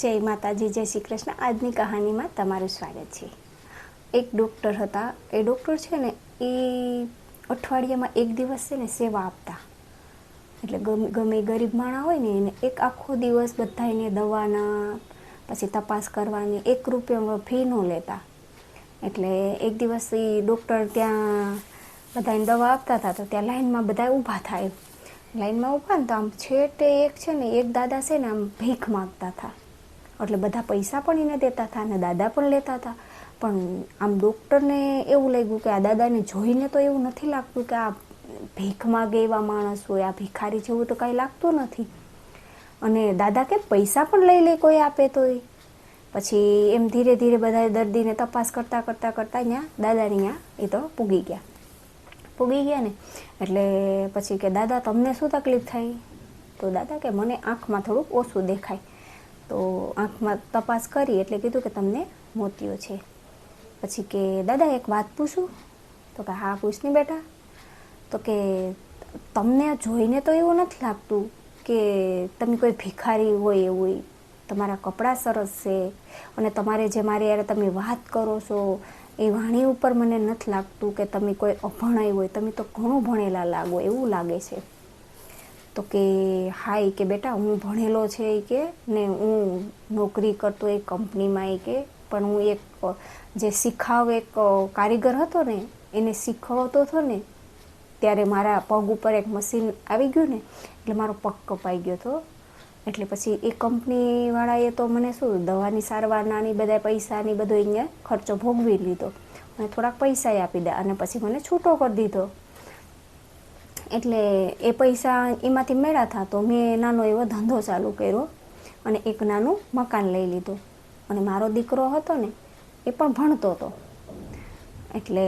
જય માતાજી, જય શ્રી કૃષ્ણ. આજની કહાનીમાં તમારું સ્વાગત છે. એક ડૉક્ટર હતા. એ ડૉક્ટર છે ને, એ અઠવાડિયામાં એક દિવસ છે ને સેવા આપતા. એટલે ગમે ગરીબ માણા હોય ને, એને એક આખો દિવસ બધા એને દવાના, પછી તપાસ કરવાની, એક રૂપિયા ફી ન લેતા. એટલે એક દિવસ એ ડૉક્ટર ત્યાં બધાને દવા આપતા હતા, તો ત્યાં લાઇનમાં બધા ઊભા થાય. લાઇનમાં ઊભા ને તો આમ છેટે એક છે ને, એક દાદા છે ને, આમ ભીખ માગતા હતા. એટલે બધા પૈસા પણ એને દેતા હતા અને દાદા પણ લેતા હતા. પણ આમ ડૉક્ટરને એવું લાગ્યું કે આ દાદાને જોઈને તો એવું નથી લાગતું કે આ ભીખ માગે એવા માણસ હોય, આ ભિખારી જેવું તો કાંઈ લાગતું નથી. અને દાદા કે પૈસા પણ લઈ લે કોઈ આપે તો પછી એમ ધીરે ધીરે બધા દર્દીને તપાસ કરતાં કરતાં કરતાં અહીંયા દાદાની અહીંયા એ તો પૂગી ગયા. પૂગી ગયા ને. એટલે પછી કે દાદા, તમને શું તકલીફ થાય તો દાદા કે, મને આંખમાં થોડુંક ઓછું દેખાય. તો આંખમાં તપાસ કરી એટલે કીધું કે તમને મોતિયો છે. પછી કે, દાદા, એક વાત પૂછું? તો કે, હા, પૂછ નહીં બેટા. તો કે, તમને જોઈને તો એવું નથી લાગતું કે તમે કોઈ ભિખારી હોય એવું તમારા કપડાં સરસ છે અને તમારે જે મારી યાર તમે વાત કરો છો, એ વાણી ઉપર મને નથી લાગતું કે તમે કોઈ અભણાઈ હોય. તમે તો ઘણું ભણેલા લાગો, એવું લાગે છે. તો કે હા એ કે બેટા, હું ભણેલો છે એ કે, ને હું નોકરી કરતો એક કંપનીમાં એ કે. પણ હું એક, જે શીખાવ એક કારીગર હતો ને, એને શીખવતો હતો ને, ત્યારે મારા પગ ઉપર એક મશીન આવી ગયું ને, એટલે મારો પગ કપાઈ ગયો હતો. એટલે પછી એ કંપનીવાળાએ તો મને શું, દવાની સારવારના ની બધા પૈસાની બધો અહીંયા ખર્ચો ભોગવી લીધો. અને થોડાક પૈસા આપી દે, અને પછી મને છૂટો કરી દીધો. એટલે એ પૈસા એમાંથી મેળા થા તો મેં નાનો એવો ધંધો ચાલુ કર્યો અને એક નાનું મકાન લઈ લીધું. અને મારો દીકરો હતો ને, એ પણ ભણતો હતો. એટલે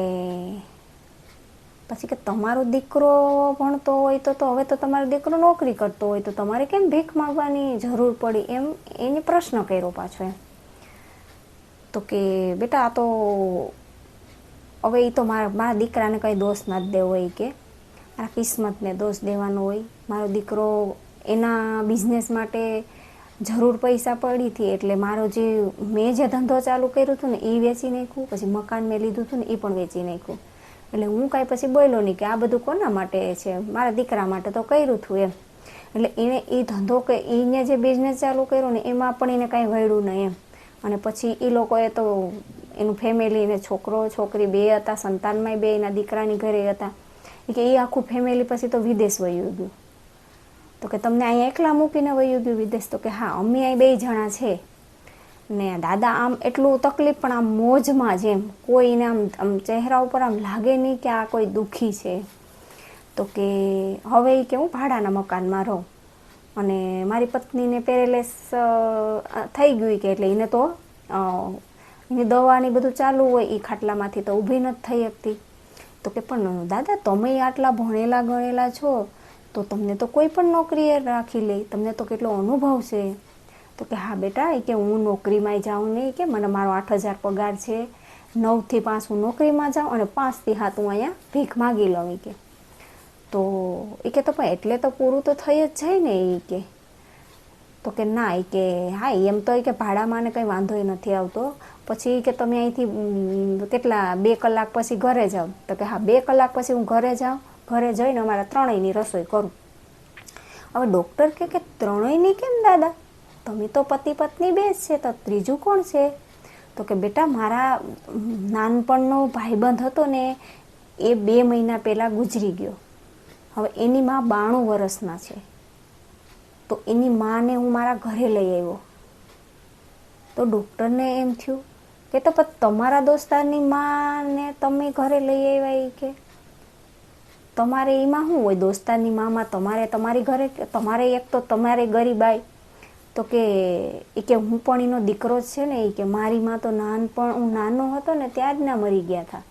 પછી કે તમારો દીકરો ભણતો હોય તો તો હવે તો તમારો દીકરો નોકરી કરતો હોય તો તમારે કેમ ભીખ માગવાની જરૂર પડી? એમ એને પ્રશ્ન કર્યો પાછો એમ. તો કે, બેટા, આ તો, હવે એ તો મારા મારા દીકરાને કંઈ દોષ ના જ દેવો એ કે. મારા કિસ્મતને દોષ દેવાનો હોય. મારો દીકરો એના બિઝનેસ માટે જરૂર પૈસા પડી હતી એટલે મારો જે મેં જે ધંધો ચાલુ કર્યો હતો ને, એ વેચી નાખ્યું. પછી મકાન મેં લીધું હતું ને, એ પણ વેચી નાખ્યું. એટલે હું કાંઈ પછી બોલ્યો નહીં કે આ બધું કોના માટે છે? મારા દીકરા માટે તો કર્યું હતું એમ. એટલે એને એ ધંધો કે એને જે બિઝનેસ ચાલુ કર્યો ને, એમાં પણ એને કાંઈ વળ્યું નહીં એમ. અને પછી એ લોકોએ તો એનું ફેમિલી ને છોકરો, છોકરી બે હતા સંતાનમાં બે એના દીકરાની ઘરે હતા. કે એ આખું ફેમિલી પછી તો વિદેશ વયું ગયું. તો કે તમને અહીંયા એકલા મૂકીને વયું ગયું વિદેશ, તો કે હા, અમે અહીં બે જણા છે. ને દાદા આમ એટલું તકલીફ, પણ આમ મોજમાં જ એમ કોઈને આમ આમ ચહેરા ઉપર આમ લાગે નહીં કે આ કોઈ દુઃખી છે. તો કે હવે કે હું ભાડાના મકાનમાં રહું. અને મારી પત્નીને પેરેલેસ થઈ ગયું કે એટલે એને તો એની દવાની બધું ચાલુ હોય એ ખાટલામાંથી તો ઊભી નથી થઈ શકતી. તો કે પણ, દાદા, તમે આટલા ભણેલા ગણેલા છો, તો તમને તો કોઈ પણ નોકરીએ રાખી લે, તમને તો કેટલો અનુભવ છે. તો કે, હા, બેટા, એ કે હું નોકરીમાં જાઉં નહીં, કે મને મારો આઠ હજાર પગાર છે, નવથી પાંચ હું નોકરીમાં જાઉં અને પાંચથી હાથ હું અહીંયા ભીખ માગી લઉં. કે. તો એ કે, તો પણ એટલે તો પૂરું તો થઈ જ જાય ને એ કે. તો કે, ના એ કે, હા એમ તો એ કે ભાડામાં ને કંઈ વાંધો નથી આવતો પછી કે તમે અહીંથી કેટલા, બે કલાક પછી ઘરે જાઓ. તો કે હા, બે કલાક પછી હું ઘરે જાઉં, ઘરે જઈને અમારા ત્રણેયની રસોઈ કરું. હવે ડૉક્ટર કે કે ત્રણેયની કેમ દાદા? તમે તો પતિ પત્ની બે છે, તો ત્રીજું કોણ છે? તો કે બેટા, મારા નાનપણનો ભાઈબંધ હતો ને, એ બે મહિના પહેલાં ગુજરી ગયો. હવે એની મા બાણું વર્ષના છે. તો એની માને હું મારા ઘરે લઈ આવ્યો. તો ડૉક્ટરને એમ થયું કે તો પછી તમારા દોસ્તારની માને તમે ઘરે લઈ આવ્યા એ કે? તમારે એમાં શું હોય દોસ્તારની મામાં? તમારે તમારી ઘરે તમારે એક તો તમારે ગરીબાઈ તો કે એ કે હું પણ એનો દીકરો જ છે ને એ કે મારી માં તો નાનપણ હું નાનો હતો ને ત્યાં જ ના મરી ગયા હતા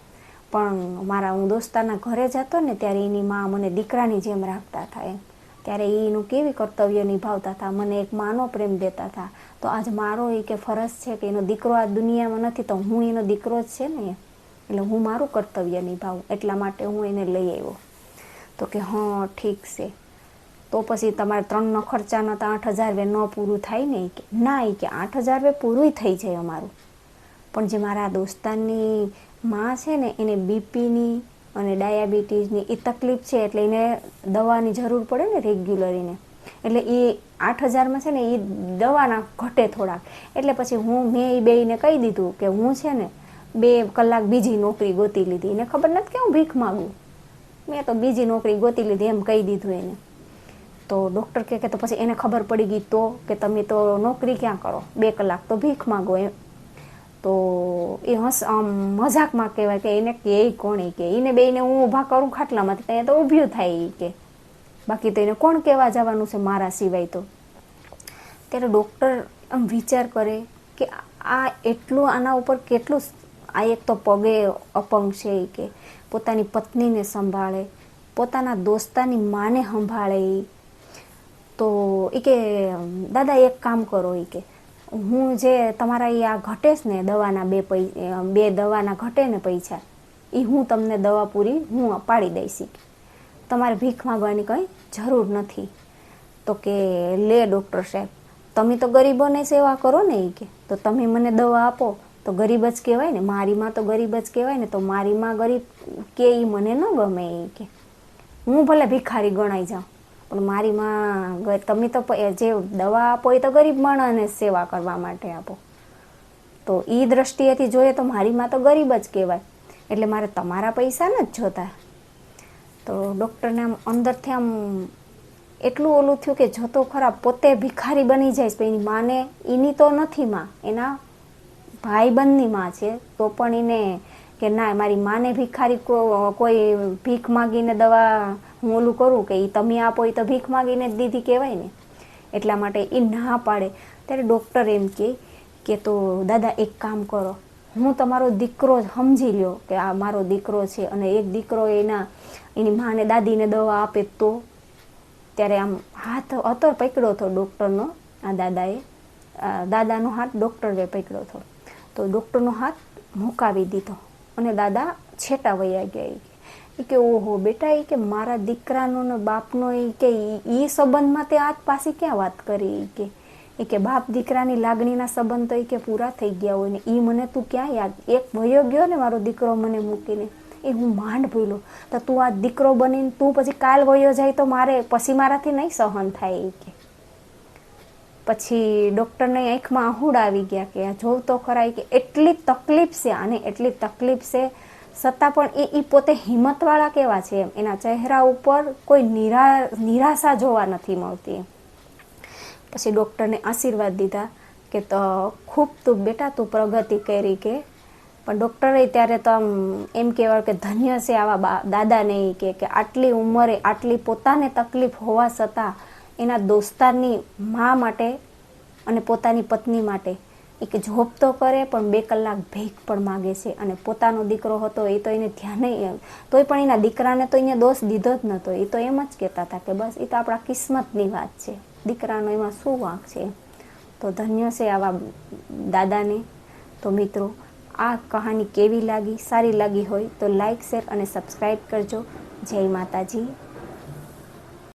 પણ મારા હું દોસ્તારના ઘરે જતો ને, ત્યારે એની મા મને દીકરાની જેમ રાખતા હતા એમ. ત્યારે એનું કેવી કર્તવ્ય નિભાવતા હતા? મને એક માનો પ્રેમ દેતા હતા. તો આજ મારો એ કે ફરજ છે કે એનો દીકરો આ દુનિયામાં નથી, તો હું એનો દીકરો જ છે ને? એટલે હું મારું કર્તવ્ય નિભાવું. એટલા માટે હું એને લઈ આવ્યો. તો કે હા, ઠીક છે. તો પછી તમારે ત્રણનો ખર્ચાનો તો આઠ હજાર વે ન પૂરું થાય ને? કે ના, એ કે આઠ હજાર વે પૂરું થઈ જાય અમારું. પણ જે મારા દોસ્તારની માં છે ને, એને બીપીની અને ડાયાબિટીસની એ તકલીફ છે એટલે એને દવાની જરૂર પડે ને રેગ્યુલરીને. એટલે એ આઠ હજારમાં છે ને એ દવાના ઘટે થોડાક. એટલે પછી હું, મેં એ બેયને કહી દીધું કે હું છે ને બે કલાક બીજી નોકરી ગોતી લીધી. એને ખબર નથી કે હું ભીખ માગું. મેં તો બીજી નોકરી ગોતી લીધી એમ કહી દીધું એને. તો ડૉક્ટર કહે કે તો પછી એને ખબર પડી ગઈ તો કે તમે તો નોકરી ક્યાં કરો? બે કલાક તો ભીખ માગો એમ. તો એ હસ, આમ મજાકમાં કહેવાય કે એને કે કોણ એ કે એને બેને હું ઊભા કરું ખાટલામાંથી ત્યાં તો ઊભ્યું થાય એ કે. બાકી તો એને કોણ કહેવા જવાનું છે મારા સિવાય તો? ત્યારે ડૉક્ટર આમ વિચાર કરે કે આ એટલું આના ઉપર કેટલું આ એક તો પગે અપંગ છે એ કે. પોતાની પત્નીને સંભાળે, પોતાના દોસ્તાની માને સંભાળે એ તો એ કે, દાદા, એક કામ કરો એ કે. હું જે તમારા એ આ ઘટે છે ને દવાના બે પૈ બે દવાના ઘટે ને પૈસા એ હું તમને દવા પૂરી હું પાડી દઈશ. તમારે ભીખ માંગવાની કંઈ જરૂર નથી. તો કે, લે ડૉક્ટર સાહેબ, તમે તો ગરીબોને સેવા કરો ને એ કે, તો તમે મને દવા આપો. તો ગરીબ જ કહેવાય ને મારીમાં તો ગરીબ જ કહેવાય ને, તો મારીમાં ગરીબ કે એ મને ન ગમે એ કે. હું ભલે ભિખારી ગણાઈ જાઉં પણ મારી માં તમે તો જે દવા આપો એ તો ગરીબ માણસને સેવા કરવા માટે આપો. તો એ દ્રષ્ટિએથી જોઈએ તો મારી માં તો ગરીબ જ કહેવાય. એટલે મારે તમારા પૈસા જ જોતા. તો ડૉક્ટરને આમ અંદરથી આમ એટલું ઓલું થયું કે જોતો ખરા પોતે ભિખારી બની જાય છે. એની માને એની તો નથી માં. એના ભાઈબંધની માં છે. તો પણ એને કે ના, મારી માને ભિખારી કોઈ ભીખ માગીને દવા હું ઓલું કરું કે એ તમે આપો એ તો ભીખ માગીને જ દીધી કહેવાય ને. એટલા માટે એ ના પાડે. ત્યારે ડૉક્ટર એમ કહે કે તો દાદા એક કામ કરો. હું તમારો દીકરો સમજી લ્યો કે આ મારો દીકરો છે અને એક દીકરો એના, એની માને દાદીને દવા આપે તો. ત્યારે આમ હાથ હતો પકડ્યો હતો ડૉક્ટરનો, આ દાદાએ. દાદાનો હાથ ડૉક્ટરે પકડ્યો હતો. તો ડૉક્ટરનો હાથ મુકાવી દીધો. અને દાદા છેટા વયા ગયા કે. ઓહો, બેટા એ કે મારા દીકરાનો ને બાપનો એ કે એ સંબંધમાં તે આજ પાછી ક્યાં વાત કરી એ કે? એ કે બાપ દીકરાની લાગણીના સંબંધ તો એ કે પૂરા થઈ ગયા હોય ને એ મને તું ક્યાં યાદ? એક વયો ગયો ને મારો દીકરો મને મૂકીને. એ હું માંડ ભૂલો તો તું આ દીકરો બનીને તું પછી કાલ વયો જાય તો મારે પછી મારાથી નહીં સહન થાય એ કે. પછી ડૉક્ટરને આંખમાં આહુડ આવી ગયા કે જોવ તો ખરા કે એટલી તકલીફ છે, આને એટલી તકલીફ છે છતાં પણ એ એ પોતે હિંમતવાળા કેવા છે એમ. એના ચહેરા ઉપર કોઈ નિરા નિરાશા જોવા નથી મળતી. પછી ડૉક્ટરને આશીર્વાદ દીધા કે તો ખૂબ તું બેટા તું પ્રગતિ કરી કે. પણ ડૉક્ટરે ત્યારે તો આમ એમ કહેવાય કે ધન્ય છે આવા દાદાને એ કે આટલી ઉંમરે આટલી પોતાને તકલીફ હોવા છતાં એના દોસ્તારની મા માટે અને પોતાની પત્ની માટે એક જોબ તો કરે, પણ બે કલાક ભેગ પણ માગે છે. અને પોતાનો દીકરો હતો, એ તો એને ધ્યાન તોય પણ એના દીકરાને તો એને દોષ દીધો જ નહોતો. એ તો એમ જ કહેતા હતા કે બસ, એ તો આપણા કિસ્મતની વાત છે. દીકરાનો એમાં શું વાંક છે? તો ધન્ય છે આવા દાદાને. તો મિત્રો, આ કહાની કેવી લાગી? સારી લાગી હોય તો લાઈક, શેર અને સબસ્ક્રાઈબ કરજો. જય માતાજી.